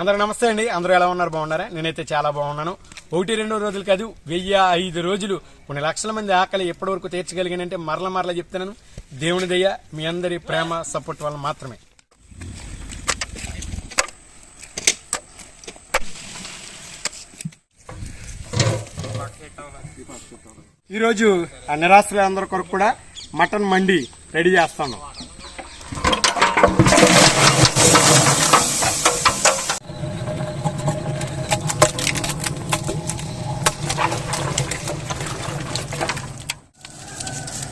అందరూ నమస్తే అండి. అందరూ ఎలా ఉన్నారు? బాగున్నారా? నేనైతే చాలా బాగున్నాను. ఒకటి రెండో రోజులు కాదు వెయ్యి ఐదు రోజులు. కొన్ని లక్షల మంది ఆకలి ఎప్పటి వరకు తీర్చగలిగానంటే మరల మరల చెప్తున్నాను. దేవుని దయ్య మీ అందరి ప్రేమ సపోర్ట్ వల్ల మాత్రమే. ఈరోజు ఆ నిరాశ్రయులందరి కొరకు కూడా మటన్ మండి రెడీ చేస్తాను.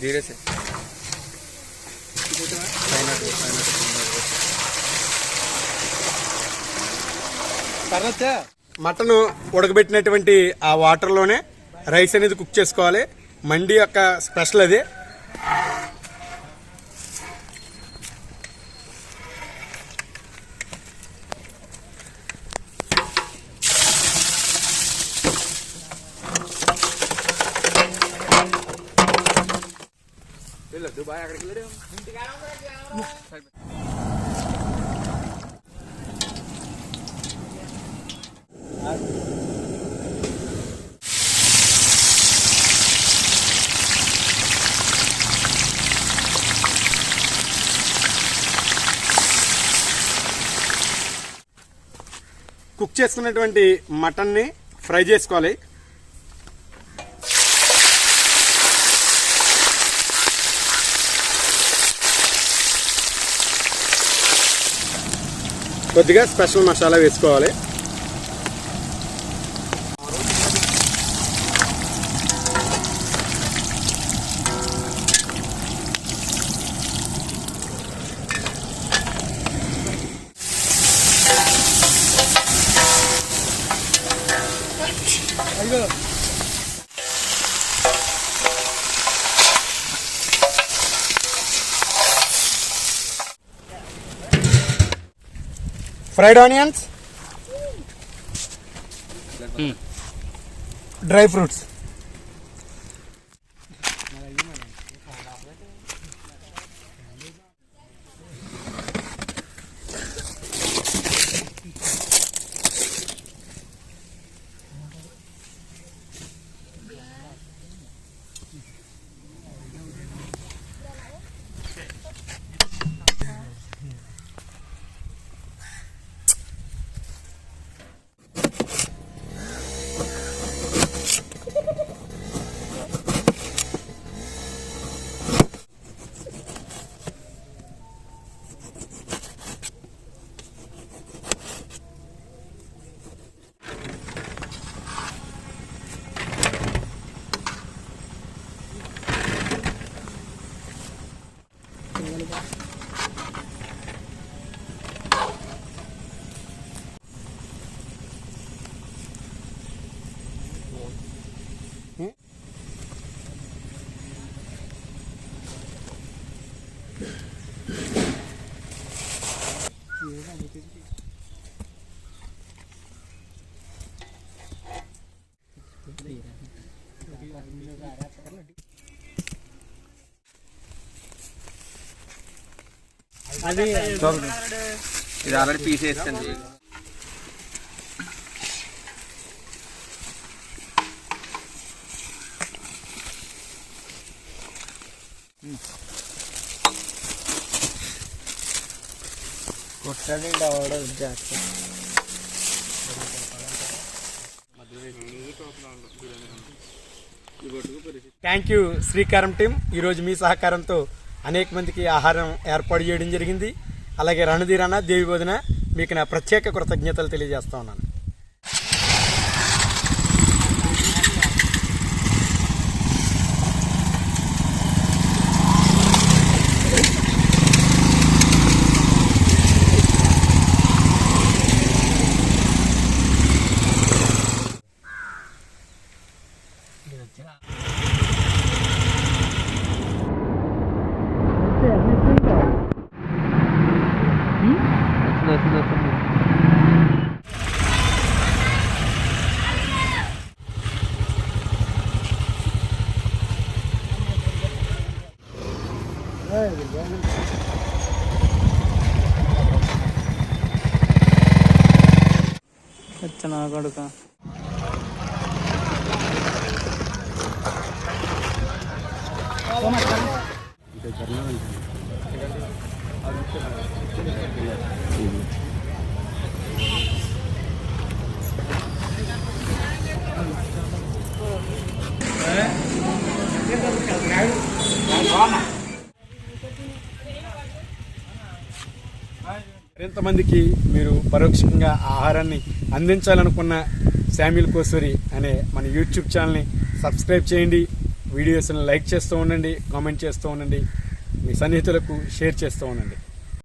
धीरे से మటన్ ఉడకబెట్టినటువంటి ఆ వాటర్లోనే రైస్ అనేది కుక్ చేసుకోవాలి మండి యొక్క స్పెషల్ అది దుబాయ్ అక్కడికి వెళ్ళాడు. కుక్ చేసుకున్నటువంటి మటన్ని ఫ్రై చేసుకోవాలి. కొద్దిగా స్పెషల్ మసాలా వేసుకోవాలి. Fried onions dry fruits. ఇది ఆల్రెడీ పీస్ వేస్తుంది కొట్టాడండి ఆవిడ జాగ్రత్త థ్యాంక్ యూ శ్రీకారం టీం. ఈరోజు మీ సహకారంతో అనేక మందికి ఆహారం ఏర్పాటు చేయడం జరిగింది. అలాగే రణధీరన్న దేవి బోధన మీకు నా ప్రత్యేక కృతజ్ఞతలు తెలియజేస్తా ఉన్నాను. അച്ഛനാ കൊടുക്കാം Oh my God. మరింతమందికి మీరు పరోక్షంగా ఆహారాన్ని అందించాలనుకున్న శామ్యుల్ కోసూరి అనే మన యూట్యూబ్ ఛానల్ని సబ్స్క్రైబ్ చేయండి. వీడియోస్ని లైక్ చేస్తూ ఉండండి కామెంట్ చేస్తూ ఉండండి మీ సన్నిహితులకు షేర్ చేస్తూ ఉండండి.